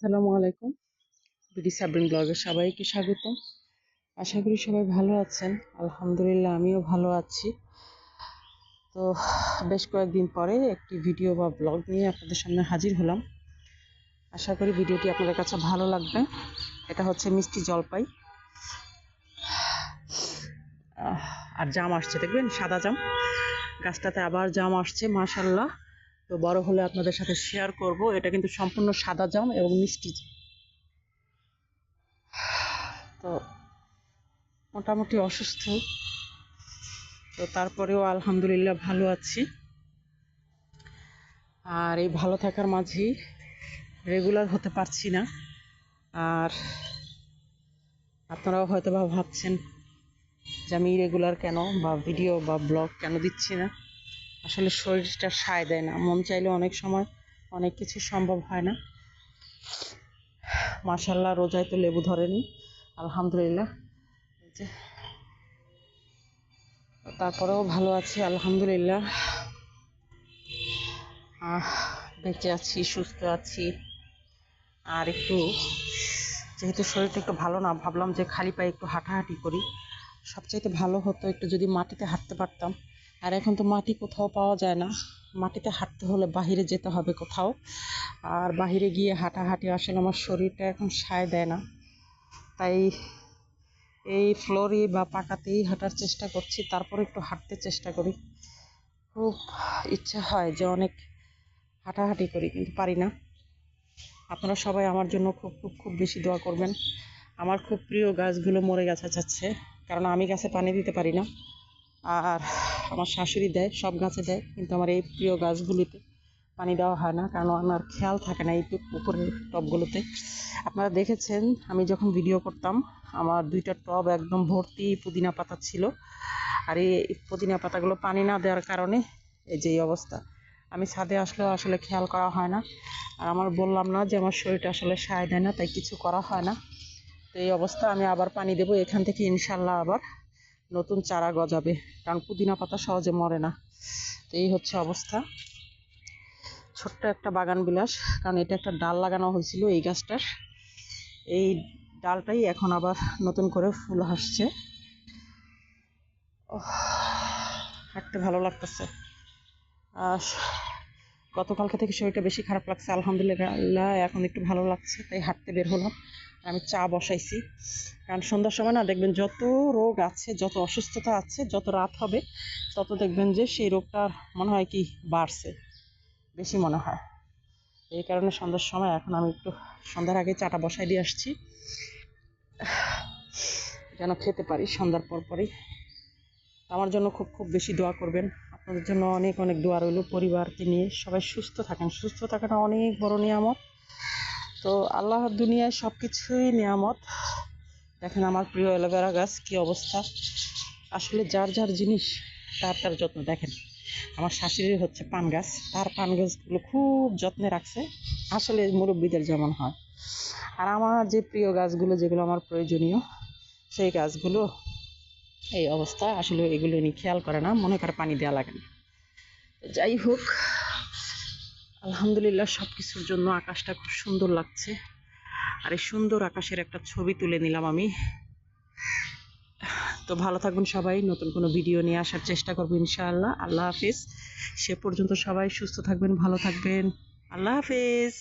আসসালামু আলাইকুম। বিডি সাবরিন ব্লগে সবাইকে স্বাগতম। আশা করি সবাই ভালো আছেন। আলহামদুলিল্লাহ, আমিও ভালো আছি। তো বেশ কয়েকদিন পরে একটি ভিডিও বা ব্লগ নিয়ে আপনাদের সামনে হাজির হলাম। আশা করি ভিডিওটি আপনাদের কাছে ভালো লাগবে। এটা হচ্ছে মিষ্টি জলপাই। আর জাম আসছে, দেখবেন? সাদা জাম। গাছটাতে আবার জাম আসছে মাশাল্লাহ তো বড় হলে আপনাদের সাথে শেয়ার করব। এটা কিন্তু সম্পূর্ণ সাদা জাম এবং মিষ্টি। তো মোটামুটি অসুস্থ। তো তারপরেও আলহামদুলিল্লাহ ভালো আছি। আর এই ভালো থাকার মাঝেই রেগুলার হতে পারছি না। আর আপনারাও হয়তো বা ভাবছেন যে আমি রেগুলার কেন বা ভিডিও বা ব্লগ কেন দিচ্ছি না। আসলে শরীরটা সায় দেয় না। মন চাইলে অনেক সময় অনেক কিছু সম্ভব হয় না। মাশাল্লাহ রোজায় তো লেবু ধরেনি। আলহামদুলিল্লাহ। তারপরেও ভালো আছি, আলহামদুলিল্লাহ। বেঁচে আছি, সুস্থ আছি। আর একটু, যেহেতু শরীরটা একটু ভালো না, ভাবলাম যে খালি পায়ে একটু হাঁটাহাঁটি করি। সবচাইতে ভালো হতো একটু যদি মাটিতে হাঁটতে পারতাম। আর এখন তো মাটি কোথাও পাওয়া যায় না। মাটিতে হাঁটতে হলে বাহিরে যেতে হবে কোথাও। আর বাহিরে গিয়ে হাঁটাহাঁটি আসলে আমার শরীরটা এখন সায় দেয় না। তাই এই ফ্লোরে বা পাকাতেই হাঁটার চেষ্টা করছি, তারপর একটু হাঁটতে চেষ্টা করি। খুব ইচ্ছা হয় যে অনেক হাঁটাহাঁটি করি, কিন্তু পারি না। আপনারা সবাই আমার জন্য খুব খুব খুব বেশি দোয়া করবেন। আমার খুব প্রিয় গাছগুলো মরে গেছে যাচ্ছে, কারণ আমি গাছে পানি দিতে পারি না। আর আমার শাশুড়ি দেয়, সব গাছে দেয়, কিন্তু আমার এই প্রিয় গাছগুলিতে পানি দেওয়া হয় না, কারণ আমার খেয়াল থাকে না এই পুকুরের টবগুলোতে আপনারা দেখেছেন, আমি যখন ভিডিও করতাম, আমার দুইটা টব একদম ভর্তি পুদিনা পাতা ছিল। আর এই পুদিনা পাতাগুলো পানি না দেওয়ার কারণে এই যে অবস্থা। আমি ছাদে আসলেও আসলে খেয়াল করা হয় না। আর আমার বললাম না যে আমার শরীরটা আসলে সায় দেয় না, তাই কিছু করা হয় না। তো এই অবস্থা, আমি আবার পানি দেবো এখান থেকে ইনশাল্লাহ আবার। নতুন চারা গজাবে, কারণ পুদিনা পাতা সহজে মরে না। তো এই হচ্ছে অবস্থা। ছোট্ট একটা বাগান বিলাস, কারণ এটা একটা ডাল লাগানো হয়েছিল এই গাছটার। এই ডালটাই এখন আবার নতুন করে ফুল হাসছে হাঁটতে ভালো লাগতেছে। আর গতকালকে থেকে শরীরটা বেশি খারাপ লাগছে, আলহামদুলিল্লাহ, এখন একটু ভালো লাগছে, তাই হাঁটতে বের হলাম। আমি চা বসাইছি। কারণ সন্ধ্যার সময় না দেখবেন যত রোগ আছে, যত অসুস্থতা আছে, যত রাত হবে, তত দেখবেন যে সেই রোগটা মনে হয় কি বাড়ছে, বেশি মনে হয়। এই কারণে সন্ধ্যার সময় এখন আমি একটু সন্ধ্যার আগে চাটা বসাই দিয়ে আসছি। যেন খেতে পারি সন্ধ্যার পর পরই আমার জন্য খুব খুব বেশি দোয়া করবেন। আপনাদের জন্য অনেক অনেক দোয়া রইল পরিবারকে নিয়ে। সবাই সুস্থ থাকেন। সুস্থ থাকাটা অনেক বড় নিয়ামত। তো আল্লাহর দুনিয়ায় সব কিছুই নিয়ামত। দেখেন আমার প্রিয় অ্যালোভেরা গাছ কি অবস্থা। আসলে যার যার জিনিস, তার তার যত্ন। দেখেন, আমার শাশুড়ির হচ্ছে পান গাছ। তার পান গাছগুলো খুব যত্নে রাখছে। আসলে মুরব্বীদের যেমন হয়। আর আমার যে প্রিয় গাছগুলো, যেগুলো আমার প্রয়োজনীয়, সেই গাছগুলো এই অবস্থা আসলে এগুলো নিয়ে খেয়াল করে না, মনে করে পানি দেওয়া লাগে না। যাই হোক, আলহামদুলিল্লাহ সব কিছুর জন্য আকাশটা খুব সুন্দর লাগছে। আর এই সুন্দর আকাশের একটা ছবি তুলে নিলাম আমি। তো ভালো থাকবেন সবাই, নতুন কোনো ভিডিও নিয়ে আসার চেষ্টা করব ইনশাআল্লাহ। আল্লাহ হাফিজ। সে পর্যন্ত সবাই সুস্থ থাকবেন, ভালো থাকবেন। আল্লাহ হাফিজ।